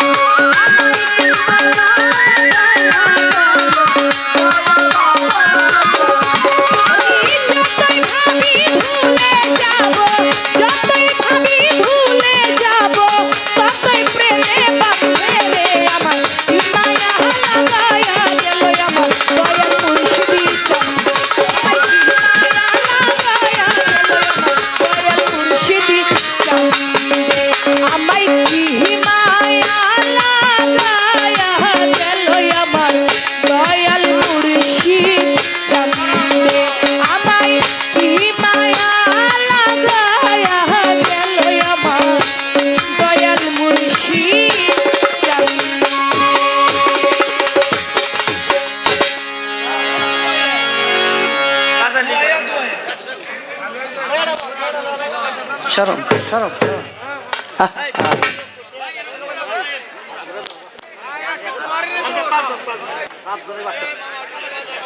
Thank you. সরম সরম সরম।